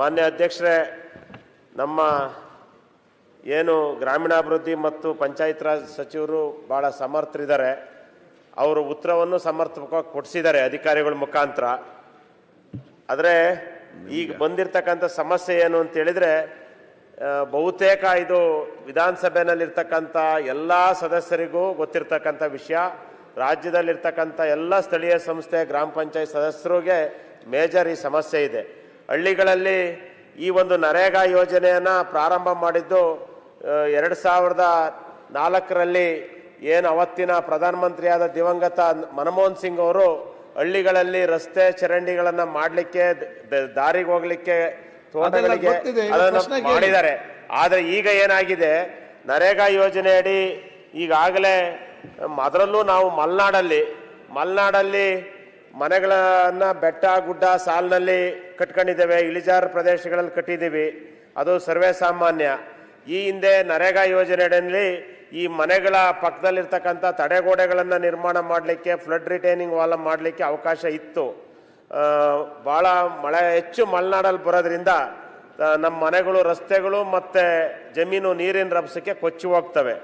ಮಾನ್ಯ ಅಧ್ಯಕ್ಷರೇ ನಮ್ಮ ಏನು ಗ್ರಾಮೀಣಾಭಿವೃದ್ಧಿ ಮತ್ತು ಪಂಚಾಯತ್ ರಾಜ್ ಸಚಿವರು ಭಾಳ ಸಮರ್ಥರಿದ್ದಾರೆ. ಅವರು ಉತ್ತರವನ್ನು ಸಮರ್ಥವಾಗಿ ಕೊಡಿಸಿದ್ದಾರೆ ಅಧಿಕಾರಿಗಳ ಮುಖಾಂತರ. ಆದರೆ ಈಗ ಬಂದಿರತಕ್ಕಂಥ ಸಮಸ್ಯೆ ಏನು ಅಂತ ಹೇಳಿದರೆ ಬಹುತೇಕ ಇದು ವಿಧಾನಸಭೆಯಲ್ಲಿರ್ತಕ್ಕಂಥ ಎಲ್ಲ ಸದಸ್ಯರಿಗೂ ಗೊತ್ತಿರ್ತಕ್ಕಂಥ ವಿಷಯ. ರಾಜ್ಯದಲ್ಲಿರ್ತಕ್ಕಂಥ ಎಲ್ಲ ಸ್ಥಳೀಯ ಸಂಸ್ಥೆ ಗ್ರಾಮ ಪಂಚಾಯತ್ ಸದಸ್ಯರಿಗೆ ಮೇಜರ್ ಈ ಸಮಸ್ಯೆ ಇದೆ. ಹಳ್ಳಿಗಳಲ್ಲಿ ಈ ಒಂದು ನರೇಗಾ ಯೋಜನೆಯನ್ನು ಪ್ರಾರಂಭ ಮಾಡಿದ್ದು ಎರಡು ಸಾವಿರದ ನಾಲ್ಕರಲ್ಲಿ ಏನು ಅವತ್ತಿನ ಪ್ರಧಾನಮಂತ್ರಿಯಾದ ದಿವಂಗತ ಮನಮೋಹನ್ ಸಿಂಗ್ ಅವರು ಹಳ್ಳಿಗಳಲ್ಲಿ ರಸ್ತೆ ಚರಂಡಿಗಳನ್ನು ಮಾಡಲಿಕ್ಕೆ ದಾರಿಗೆ ಹೋಗ್ಲಿಕ್ಕೆ ತೋಟಗಳಿಗೆ ಅದನ್ನು ಮಾಡಿದ್ದಾರೆ. ಆದರೆ ಈಗ ಏನಾಗಿದೆ ನರೇಗಾ ಯೋಜನೆಯಡಿ ಈಗಾಗಲೇ ಅದರಲ್ಲೂ ನಾವು ಮಲೆನಾಡಲ್ಲಿ ಮಲೆನಾಡಲ್ಲಿ ಮನೆಗಳನ್ನ ಬೆಟ್ಟ, ಗುಡ್ಡ, ಸಾಲಿನಲ್ಲಿ ಕಟ್ಕೊಂಡಿದ್ದೇವೆ. ಇಳಿಜಾರು ಪ್ರದೇಶಗಳಲ್ಲಿ ಕಟ್ಟಿದ್ದೀವಿ. ಅದು ಸರ್ವೇ ಸಾಮಾನ್ಯ. ಈ ಹಿಂದೆ ನರೇಗಾ ಯೋಜನೆಯಲ್ಲಿ ಈ ಮನೆಗಳ ಪಕ್ಕದಲ್ಲಿರ್ತಕ್ಕಂಥ ತಡೆಗೋಡೆಗಳನ್ನು ನಿರ್ಮಾಣ ಮಾಡಲಿಕ್ಕೆ, ಫ್ಲಡ್ ರಿಟೈನಿಂಗ್ ವಾಲ್ ಮಾಡಲಿಕ್ಕೆ ಅವಕಾಶ ಇತ್ತು. ಭಾಳ ಮಳೆ, ಹೆಚ್ಚು ಮಲೆನಾಡಲ್ಲಿ ಬರೋದ್ರಿಂದ ನಮ್ಮ ಮನೆಗಳು, ರಸ್ತೆಗಳು ಮತ್ತು ಜಮೀನು, ನೀರಿನ ರಭಸಕ್ಕೆ ಕೊಚ್ಚಿ ಹೋಗ್ತವೆ.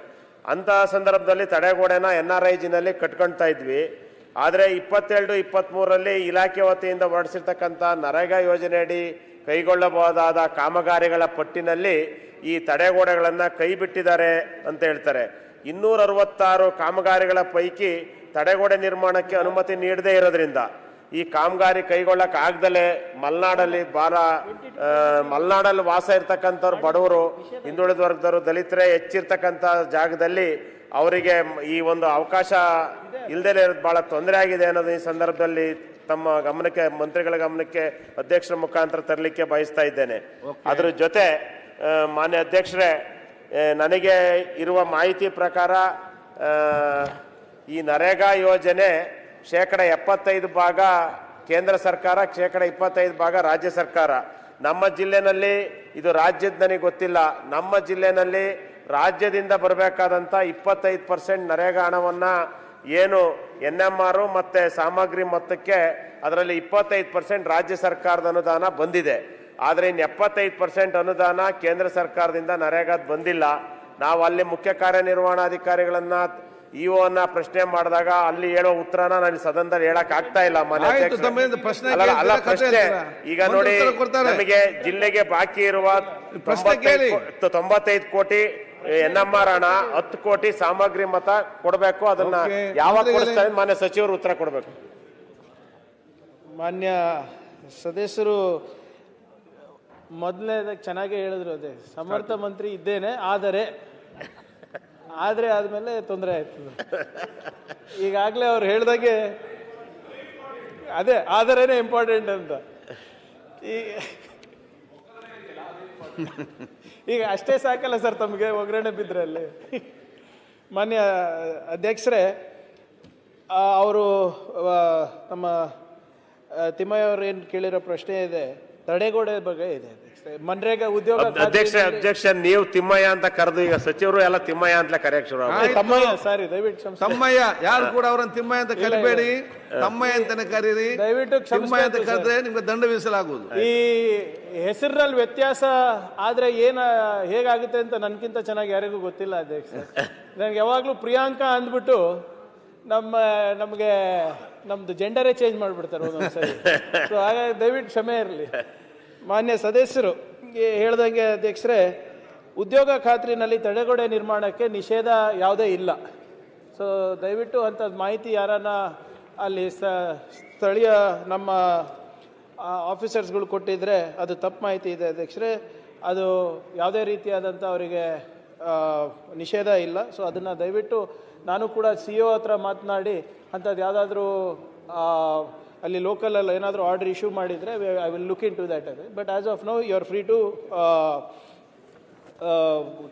ಅಂತಹ ಸಂದರ್ಭದಲ್ಲಿ ತಡೆಗೋಡೆನ ಎನ್ ಆರ್ ಐ ಜಿನಲ್ಲಿ ಕಟ್ಕೊಳ್ತಾ ಇದ್ವಿ. ಆದರೆ ಇಪ್ಪತ್ತೆರಡು ಇಪ್ಪತ್ತ್ಮೂರರಲ್ಲಿ ಇಲಾಖೆ ವತಿಯಿಂದ ಹೊರಡಿಸಿರ್ತಕ್ಕಂಥ ನರೇಗಾ ಯೋಜನೆಯಡಿ ಕೈಗೊಳ್ಳಬಹುದಾದ ಕಾಮಗಾರಿಗಳ ಪಟ್ಟಿನಲ್ಲಿ ಈ ತಡೆಗೋಡೆಗಳನ್ನು ಕೈ ಬಿಟ್ಟಿದ್ದಾರೆ ಅಂತ ಹೇಳ್ತಾರೆ. ಇನ್ನೂರ ಅರವತ್ತಾರು ಕಾಮಗಾರಿಗಳ ಪೈಕಿ ತಡೆಗೋಡೆ ನಿರ್ಮಾಣಕ್ಕೆ ಅನುಮತಿ ನೀಡದೇ ಇರೋದ್ರಿಂದ ಈ ಕಾಮಗಾರಿ ಕೈಗೊಳ್ಳಕ್ಕಾಗ್ದಲೇ ಮಲೆನಾಡಲ್ಲಿ ಭಾಳ ಮಲೆನಾಡಲ್ಲಿ ವಾಸ ಇರ್ತಕ್ಕಂಥವ್ರು ಬಡವರು ಹಿಂದುಳಿದ ವರ್ಗದವರು ದಲಿತರೇ ಹೆಚ್ಚಿರ್ತಕ್ಕಂಥ ಜಾಗದಲ್ಲಿ ಅವರಿಗೆ ಈ ಒಂದು ಅವಕಾಶ ಇಲ್ಲದೇ ಇರೋದು ಭಾಳ ತೊಂದರೆ ಆಗಿದೆ ಅನ್ನೋದು ಈ ಸಂದರ್ಭದಲ್ಲಿ ತಮ್ಮ ಗಮನಕ್ಕೆ ಮಂತ್ರಿಗಳ ಗಮನಕ್ಕೆ ಅಧ್ಯಕ್ಷರ ಮುಖಾಂತರ ತರಲಿಕ್ಕೆ ಬಯಸ್ತಾ ಇದ್ದೇನೆ. ಅದ್ರ ಜೊತೆ ಮಾನ್ಯ ಅಧ್ಯಕ್ಷರೇ ನನಗೆ ಇರುವ ಮಾಹಿತಿ ಪ್ರಕಾರ ಈ ನರೇಗಾ ಯೋಜನೆ ಶೇಕಡ ಎಪ್ಪತ್ತೈದು ಭಾಗ ಕೇಂದ್ರ ಸರ್ಕಾರ ಶೇಕಡ ಇಪ್ಪತ್ತೈದು ಭಾಗ ರಾಜ್ಯ ಸರ್ಕಾರ. ನಮ್ಮ ಜಿಲ್ಲೆನಲ್ಲಿ ಇದು ರಾಜ್ಯದ ನನಗೆ ಗೊತ್ತಿಲ್ಲ. ನಮ್ಮ ಜಿಲ್ಲೆನಲ್ಲಿ ರಾಜ್ಯದಿಂದ ಬರಬೇಕಾದಂಥ ಇಪ್ಪತ್ತೈದು ಪರ್ಸೆಂಟ್ ನರೇಗಾ ಹಣವನ್ನು ಏನು ಎನ್ ಎಂ ಆರು ಮತ್ತು ಸಾಮಗ್ರಿ ಮೊತ್ತಕ್ಕೆ ಅದರಲ್ಲಿ ಇಪ್ಪತ್ತೈದು ಪರ್ಸೆಂಟ್ ರಾಜ್ಯ ಸರ್ಕಾರದ ಅನುದಾನ ಬಂದಿದೆ. ಆದರೆ ಇನ್ನು ಎಪ್ಪತ್ತೈದು ಪರ್ಸೆಂಟ್ ಅನುದಾನ ಕೇಂದ್ರ ಸರ್ಕಾರದಿಂದ ನರೇಗಾದ ಬಂದಿಲ್ಲ. ನಾವು ಅಲ್ಲಿ ಮುಖ್ಯ ಕಾರ್ಯನಿರ್ವಹಣಾಧಿಕಾರಿಗಳನ್ನು ಇ ಅನ್ನ ಪ್ರಶ್ನೆ ಮಾಡಿದಾಗ ಅಲ್ಲಿ ಹೇಳೋ ಉತ್ತರನ ನಾನು ಸದನದಲ್ಲಿ ಹೇಳಕ್ ಆಗ್ತಾ ಇಲ್ಲ ಅಲ್ಲ, ಪ್ರಶ್ನೆ. ಈಗ ನೋಡಿ ನಮಗೆ ಜಿಲ್ಲೆಗೆ ಬಾಕಿ ಇರುವ ತೊಂಬತ್ತೈದು ಕೋಟಿ ಎನ್ ಎಂ ಆರ್ ಹಣ ಹತ್ತು ಕೋಟಿ ಸಾಮಗ್ರಿ ಮತ ಕೊಡಬೇಕು ಅದನ್ನ. ಯಾವಾಗ. ಕೊಡಿಸ್ತಾರೆ ಮಾನ್ಯ ಸಚಿವರು ಉತ್ತರ ಕೊಡಬೇಕು. ಮಾನ್ಯ ಸದಸ್ಯರು ಮೊದಲನೇದಾಗ ಚೆನ್ನಾಗಿ ಹೇಳಿದ್ರು ಅದೇ. ಸಮರ್ಥ ಮಂತ್ರಿ ಇದ್ದೇನೆ ಆದರೆ ಆದರೆ ಆದಮೇಲೆ ತೊಂದರೆ ಆಯ್ತು. ಈಗಾಗಲೇ ಅವ್ರು ಹೇಳ್ದಾಗೆ ಅದೇ ಆದರೇನೆ ಇಂಪಾರ್ಟೆಂಟ್ ಅಂತ. ಈ ಈಗ ಅಷ್ಟೇ ಸಾಕಲ್ಲ ಸರ್ ತಮಗೆ ಒಗ್ಗರಣೆ ಬಿದ್ದರೆ ಅಲ್ಲಿ. ಮಾನ್ಯ ಅಧ್ಯಕ್ಷರೇ ಅವರು ನಮ್ಮ ತಿಮ್ಮಯ್ಯ ಏನು ಕೇಳಿರೋ ಪ್ರಶ್ನೆ ಇದೆ. ತಡೆಗೋಡೆ ಬಗ್ಗೆ ಇದೆ. ಮನ್ರೇಗ ಉದ್ಯೋಗ ಅಧ್ಯಕ್ಷ ಅಧ್ಯಕ್ಷ ನೀವು ತಿಮ್ಮಯ್ಯ ಅಂತ ಕರೆದು ಈಗ ಸಚಿವರು ಎಲ್ಲ ತಿಮ್ಮಯ್ಯ ಅಂತಲೇ ಕರೆಯಕ್ ಶುರು ತಮ್ಮಯ್ಯ ಸಾರಿ ದಯವಿಟ್ಟು ತಮ್ಮಯ್ಯ ಯಾರು ಕೂಡ ಅವರನ್ನ ತಿಮ್ಮಯ್ಯ ಅಂತ ಕರಿಬೇಡಿ. ತಮ್ಮಯ್ಯ ಅಂತಾನೆ ಕರೀರಿ. ದಯವಿಟ್ಟು ತಿಮ್ಮಯ್ಯ ಅಂತ. ಕರೆದ್ರೆ ನಿಮ್ಗೆ ದಂಡ ವಿಧಿಸಲಾಗುವುದು. ಈ ಹೆಸರಿನಲ್ಲಿ ವ್ಯತ್ಯಾಸ ಆದ್ರೆ ಏನ ಹೇಗಾಗುತ್ತೆ ಅಂತ ನನ್ಕಿಂತ ಚೆನ್ನಾಗಿ ಯಾರಿಗೂ ಗೊತ್ತಿಲ್ಲ ಅಧ್ಯಕ್ಷ. ನನಗೆ ಯಾವಾಗಲೂ ಪ್ರಿಯಾಂಕಾ ಅಂದ್ಬಿಟ್ಟು ನಮ್ಮ, ನಮಗೆ, ನಮ್ದು ಜೆಂಡರೇ ಚೇಂಜ್ ಮಾಡಿಬಿಡ್ತಾರೆ ಒಂದೊಂದ್ಸರಿ. ಸೊ ಹಾಗಾಗಿ ದಯವಿಟ್ಟು ಕ್ಷಮೆ ಇರಲಿ. ಮಾನ್ಯ ಸದಸ್ಯರು ಹೇಳ್ದಂಗೆ ಅಧ್ಯಕ್ಷರೇ, ಉದ್ಯೋಗ ಖಾತ್ರಿನಲ್ಲಿ ತಡೆಗೋಡೆ ನಿರ್ಮಾಣಕ್ಕೆ ನಿಷೇಧ ಯಾವುದೇ ಇಲ್ಲ. ಸೊ ದಯವಿಟ್ಟು ಅಂಥದ್ದು ಮಾಹಿತಿ ಯಾರನ್ನ ಅಲ್ಲಿ ಸ್ಥಳೀಯ ನಮ್ಮ ಆಫೀಸರ್ಸ್ಗಳು ಕೊಟ್ಟಿದ್ರೆ ಅದು ತಪ್ಪು ಮಾಹಿತಿ ಇದೆ ಅಧ್ಯಕ್ಷರೇ. ಅದು ಯಾವುದೇ ರೀತಿಯಾದಂಥ ಅವರಿಗೆ ನಿಷೇಧ ಇಲ್ಲ. ಸೊ ಅದನ್ನು ದಯವಿಟ್ಟು ನಾನು ಕೂಡ ಸಿ ಒ ಹತ್ರ ಮಾತನಾಡಿ ಅಂಥದ್ದು ಯಾವುದಾದ್ರೂ ಅಲ್ಲಿ ಲೋಕಲಲ್ಲಿ ಏನಾದರೂ ಆರ್ಡರ್ ಇಶ್ಯೂ ಮಾಡಿದರೆ I will look into that ಅದೇ but as of now you are free to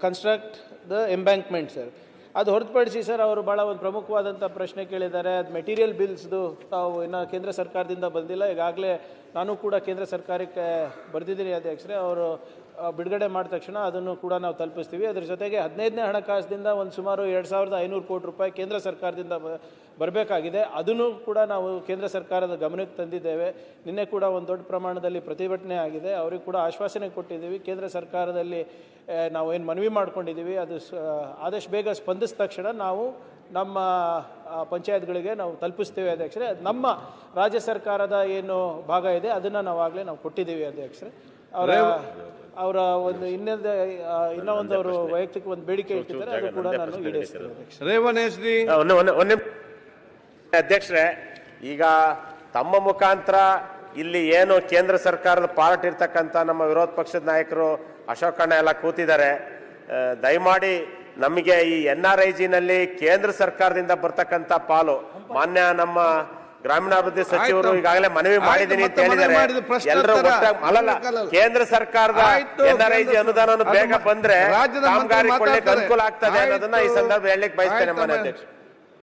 construct the embankment sir ಅದು ಹೊರತುಪಡಿಸಿ ಸರ್ ಅವರು ಭಾಳ ಒಂದು ಪ್ರಮುಖವಾದಂಥ ಪ್ರಶ್ನೆ ಕೇಳಿದ್ದಾರೆ. ಅದು ಮೆಟೀರಿಯಲ್ ಬಿಲ್ಸ್ದು ತಾವು ಇನ್ನು ಕೇಂದ್ರ ಸರ್ಕಾರದಿಂದ ಬಂದಿಲ್ಲ. ಈಗಾಗಲೇ ನಾನು ಕೂಡ ಕೇಂದ್ರ ಸರ್ಕಾರಕ್ಕೆ ಬರೆದಿದ್ದೀನಿ ಅಧ್ಯಕ್ಷರೇ. ಅವರು ಬಿಡುಗಡೆ ಮಾಡಿದ ತಕ್ಷಣ ಅದನ್ನು ಕೂಡ ನಾವು ತಲುಪಿಸ್ತೀವಿ. ಅದರ ಜೊತೆಗೆ ಹದಿನೈದನೇ ಹಣಕಾಸಿನಿಂದ ಒಂದು ಸುಮಾರು ಎರಡು ಸಾವಿರದ ಐನೂರು ಕೋಟಿ ರೂಪಾಯಿ ಕೇಂದ್ರ ಸರ್ಕಾರದಿಂದ ಬರಬೇಕಾಗಿದೆ. ಅದನ್ನು ಕೂಡ ನಾವು ಕೇಂದ್ರ ಸರ್ಕಾರದ ಗಮನಕ್ಕೆ ತಂದಿದ್ದೇವೆ. ನಿನ್ನೆ ಕೂಡ ಒಂದು ದೊಡ್ಡ ಪ್ರಮಾಣದಲ್ಲಿ ಪ್ರತಿಭಟನೆ ಆಗಿದೆ. ಅವ್ರಿಗೆ ಕೂಡ ಆಶ್ವಾಸನೆ ಕೊಟ್ಟಿದ್ದೀವಿ. ಕೇಂದ್ರ ಸರ್ಕಾರದಲ್ಲಿ ನಾವು ಏನು ಮನವಿ ಮಾಡ್ಕೊಂಡಿದ್ದೀವಿ, ಅದು ಆದಷ್ಟು ಬೇಗ ಸ್ಪಂದಿಸಿದ ತಕ್ಷಣ ನಾವು ನಮ್ಮ ಪಂಚಾಯತ್ಗಳಿಗೆ ನಾವು ತಲುಪಿಸ್ತೇವೆ ಅಧ್ಯಕ್ಷರೇ. ನಮ್ಮ ರಾಜ್ಯ ಸರ್ಕಾರದ ಏನು ಭಾಗ ಇದೆ, ಅದನ್ನು ಆಗಲೇ ನಾವು ಕೊಟ್ಟಿದ್ದೀವಿ ಅಧ್ಯಕ್ಷರೇ. ಅವರ ಅವರ ಒಂದು ಇನ್ನೊಂದು ಇನ್ನೊಂದು ಇನ್ನೂ ಒಂದು ಅವರು ವೈಯಕ್ತಿಕ ಒಂದು ಬೇಡಿಕೆ ಇಟ್ಟಿದ್ದಾರೆ ಅದು ಕೂಡ ನಾನು ಈಡೇರಿಸ್ತೇನೆ. ಅಧ್ಯಕ್ಷರೇ ಈಗ ತಮ್ಮ ಮುಖಾಂತರ ಇಲ್ಲಿ ಏನು ಕೇಂದ್ರ ಸರ್ಕಾರದ ಪಾರ್ಟ್ ಇರ್ತಕ್ಕಂಥ ನಮ್ಮ ವಿರೋಧ ಪಕ್ಷದ ನಾಯಕರು ಅಶೋಕಣ್ಣ ಎಲ್ಲ ಕೂತಿದ್ದಾರೆ. ದಯಮಾಡಿ ನಮಗೆ ಈ ಎನ್ ಆರ್ ಐ ಜಿನಲ್ಲಿ ಕೇಂದ್ರ ಸರ್ಕಾರದಿಂದ ಬರ್ತಕ್ಕಂಥ ಪಾಲು ಮಾನ್ಯ ನಮ್ಮ ಗ್ರಾಮೀಣಾಭಿವೃದ್ಧಿ ಸಚಿವರು. ಈಗಾಗಲೇ ಮನವಿ ಮಾಡಿದ್ದೀನಿ ಅಂತ ಹೇಳಿದ್ದಾರೆ ಎಲ್ಲರೂ. ಒಟ್ಟಾಗಿ ಅಲ್ಲಲ್ಲ. ಕೇಂದ್ರ ಸರ್ಕಾರದ ಆಯ್ತು, ಎನ್ ಆರ್ ಐ ಜಿ ಅನುದಾನ ಬೇಗ ಬಂದ್ರೆ ಕಾಮಗಾರಿ ಕೊಡ್ಲಿಕ್ಕೆ. ಅನುಕೂಲ ಆಗ್ತದೆ ಅನ್ನೋದನ್ನ ಈ. ಸಂದರ್ಭ ಹೇಳಲಿಕ್ಕೆ ಬಯಸ್ತೇನೆ ಮಾನ್ಯ ಅಧ್ಯಕ್ಷ